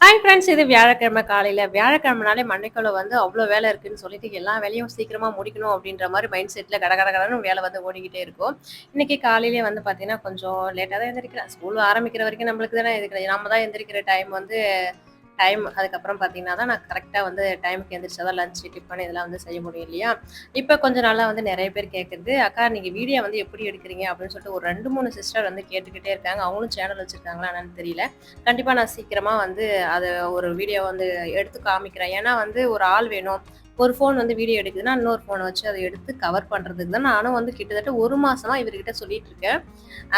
Hi friends இது வியாழக்கிழமை காலையில். வியாழக்கிழமைனாலே மண்டைக்குள்ள வந்து அவ்வளோ வேலை இருக்குன்னு சொல்லிட்டு எல்லா வேலையும் சீக்கிரமாக முடிக்கணும் அப்படின்ற மாதிரி மைண்ட் செட்டில் கட கட கடன்னு வேலை வந்து ஓடிக்கிட்டே இருக்கும். இன்றைக்கி காலையிலே வந்து பார்த்தீங்கன்னா கொஞ்சம் லேட்டாக தான் எழுந்திரிக்கிறேன் ஸ்கூல் ஆரம்பிக்கிற வரைக்கும் நம்மளுக்கு தானே எதிர்க்கிறது நம்ம தான் எந்திரிக்கிற டைம் வந்து டைம் அதுக்கப்புறம் பார்த்தீங்கன்னா தான் நான் கரெக்டாக வந்து டைமுக்கு எந்திரிச்சா தான் லஞ்ச் டிஃபன் இதெல்லாம் வந்து செய்ய முடியும் இல்லையா? இப்போ கொஞ்ச நாளாக வந்து நிறைய பேர் கேட்குறது அக்கா நீங்கள் வீடியோ வந்து எப்படி எடுக்கிறீங்க? அப்படின்னு சொல்லிட்டு ஒரு ரெண்டு மூணு சிஸ்டர் வந்து கேட்டுக்கிட்டே இருக்காங்க. அவங்களும் சேனல் வச்சுருக்காங்களா என்னன்னு தெரியல. கண்டிப்பாக நான் சீக்கிரமாக வந்து அதை ஒரு வீடியோ வந்து எடுத்து காமிக்கிறேன். ஏன்னா வந்து ஒரு ஆள் வேணும். ஒரு ஃபோன் வந்து வீடியோ எடுக்குதுன்னா இன்னொரு ஃபோனை வச்சு அதை எடுத்து கவர் பண்ணுறதுக்கு தான் நானும் வந்து கிட்டத்தட்ட ஒரு மாதமாக இவர்கிட்ட சொல்லிட்டு இருக்கேன்.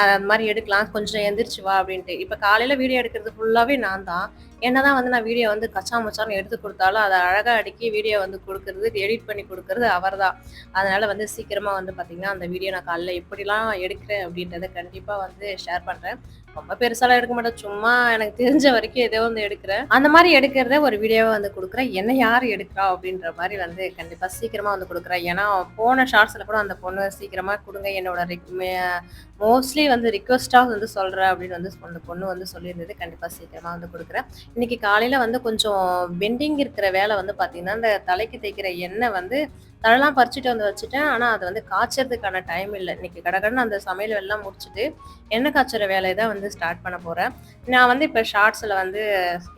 அது மாதிரி எடுக்கலாம் கொஞ்சம் எந்திரிச்சு வா அப்படின்ட்டு. இப்போ காலையில் வீடியோ எடுக்கிறது ஃபுல்லாகவே நான் தான். என்னதான் வந்து நான் வீடியோ வந்து கச்சா மச்சான்னு எடுத்து கொடுத்தாலும் அதை அழகாக அடுக்கி வீடியோ வந்து கொடுக்கறது எடிட் பண்ணி கொடுக்கறது அவர் தான் அதனால் வந்து சீக்கிரமாக வந்து பார்த்திங்கன்னா அந்த வீடியோ நான் காலைல எப்படிலாம் எடுக்கிறேன் அப்படின்றத கண்டிப்பாக வந்து ஷேர் பண்ணுறேன் ரொம்ப பெருசாலாம் எடுக்க மாட்டேன். சும்மா எனக்கு தெரிஞ்ச வரைக்கும் ஏதோ வந்து எடுக்கிறேன். அந்த மாதிரி எடுக்கிறத ஒரு வீடியோவை வந்து கொடுக்குறேன். என்ன யார் எடுக்கிறா அப்படின்ற மாதிரி வந்து கண்டிப்பாக சீக்கிரமாக வந்து கொடுக்குறேன் ஏன்னா போன ஷார்ட்ஸில் கூட அந்த பொண்ணு சீக்கிரமாக கொடுங்க என்னோட மோஸ்ட்லி வந்து ரிக்வஸ்ட்டாக வந்து சொல்கிறேன் அப்படின்னு வந்து அந்த பொண்ணு வந்து சொல்லியிருந்தது. கண்டிப்பாக சீக்கிரமாக வந்து கொடுக்குறேன் இன்னைக்கு காலையில் வந்து கொஞ்சம் பெண்டிங் இருக்கிற வேலை வந்து பார்த்திங்கன்னா இந்த தலைக்கு தைக்கிற எண்ணெய் வந்து தழலாம் பறிச்சுட்டு வந்து வச்சுட்டேன். ஆனால் அது வந்து காய்ச்சறதுக்கான டைம் இல்லை. இன்னைக்கு கடகடன்னு அந்த சமையல் எல்லாம் முடிச்சுட்டு எண்ணெய் காய்ச்சற வேலையை தான் வந்து ஸ்டார்ட் பண்ண போகிறேன் நான் வந்து இப்போ ஷார்ட்ஸில் வந்து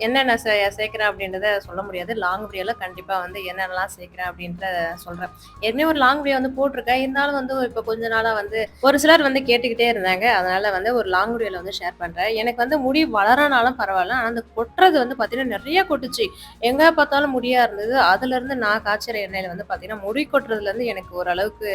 என்னென்ன சே சேர்க்குறேன் அப்படின்றத சொல்ல முடியாது. லாங் வீடியோவில் கண்டிப்பாக வந்து என்னென்னலாம் சேர்க்குறேன் அப்படின்றத சொல்கிறேன் ஏற்கனவே ஒரு லாங் வீடியோ வந்து போட்டிருக்கேன். இருந்தாலும் வந்து இப்போ கொஞ்ச நாளாக வந்து ஒரு சிலர் வந்து கேட்டுக்கிட்டே இருந்தாங்க. அதனால் வந்து ஒரு லாங் வீடியோவில் வந்து ஷேர் பண்ணுறேன் எனக்கு வந்து முடி வளரனாலும் பரவாயில்ல. ஆனால் அந்த கொட்டுறது வந்து பார்த்தீங்கன்னா நிறைய கொட்டுச்சு. எங்கே பார்த்தாலும் முடியாக இருந்தது. அதுலேருந்து நான் காய்ச்சற எண்ணெயில் வந்து பார்த்தீங்கன்னா முடி கொட்டுறதுலேருந்து எனக்கு ஓரளவுக்கு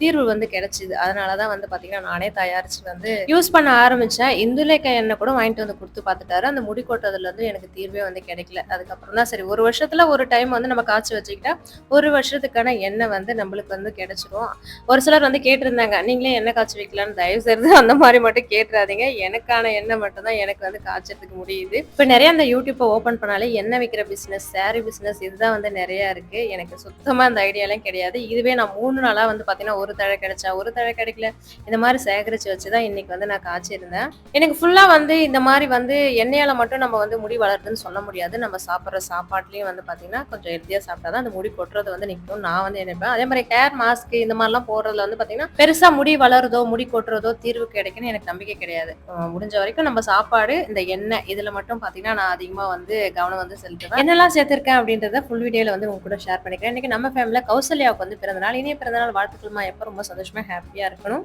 தீர்வு வந்து கிடைச்சிது. அதனால தான் வந்து பார்த்தீங்கன்னா நானே தயாரிச்சு வந்து யூஸ் பண்ண ஆரம்பித்தேன் இந்துலேக்கா எண்ணெய் கூட வாங்கிட்டு வந்து கொடுத்து பார்த்துட்டாரு. அந்த முடி கொட்டுறதுலேருந்து எனக்கு தீர்வே வந்து கிடைக்கல. அதுக்கப்புறம் தான் சரி ஒரு வருஷத்தில் ஒரு டைம் வந்து நம்ம காய்ச்சி வச்சுக்கிட்டா ஒரு வருஷத்துக்கான எண்ணெய் வந்து நம்மளுக்கு வந்து கிடைச்சிரும். ஒரு சிலர் வந்து கேட்டிருந்தாங்க நீங்களே எண்ணெய் காய்ச்சி வைக்கலான்னு தயவு செய்து அந்த மாதிரி மட்டும் கேட்டுறாதீங்க. எனக்கான எண்ணெய் மட்டும் தான் எனக்கு வந்து காய்ச்சறதுக்கு முடியுது. இப்போ நிறைய அந்த யூடியூப்பை ஓப்பன் பண்ணாலே எண்ணெய் விற்கிற பிஸ்னஸ் சாரி பிஸ்னஸ் இதுதான் வந்து நிறையா இருக்குது எனக்கு சுத்தமாக அந்த ஐடியாலாம் கிடையாது. இதுவே நான் மூணு நாளாக வந்து பார்த்தீங்கன்னா ஒரு தழை கிடைச்சா ஒரு தழை கிடைக்கல. இந்த மாதிரி சேகரித்து வச்சு தான் இன்னைக்கு வந்து நான் காய்ச்சிருந்தேன். எனக்கு ஃபுல்லாக வந்து இந்த மாதிரி வந்து எண்ணெயால் மட்டும் நம்ம வந்து முடி வளருதுன்னு சொல்ல முடியாது. நம்ம சாப்பிட்ற சாப்பாட்லேயும் வந்து பார்த்தீங்கன்னா கொஞ்சம் ஹெல்த்தியாக சாப்பிட்டா தான் அந்த முடி கொட்டுறது வந்து நிற்கும் நான் வந்து நினைப்பேன். அதே மாதிரி ஹேர் மாஸ்க் இந்த மாதிரிலாம் போடுறதுல வந்து பார்த்தீங்கன்னா பெருசாக முடி வளருதோ முடி கொட்டுறதோ தீர்வு கிடைக்குன்னு எனக்கு நம்பிக்கை கிடையாது. முடிஞ்ச வரைக்கும் நம்ம சாப்பாடு இந்த எண்ணெய் இதில் மட்டும் பார்த்தீங்கன்னா நான் அதிகமாக வந்து கவனம் வந்து செலுத்துவேன். என்னெல்லாம் சேர்த்துருக்கேன் அப்படின்றத ஃபுல் வீடியோவில் வந்து உங்க கூட ஷேர் பண்ணிக்கிறேன். இன்னைக்கு நம்ம ஃபேமிலியில் கௌசல்யாவுக்கு வந்து பிறந்தநாள் இனிய பிறந்தநாள் வாழ்த்துக்கள்மா. எப்போ ரொம்ப சந்தோஷமா ஹாப்பியாக இருக்கணும்.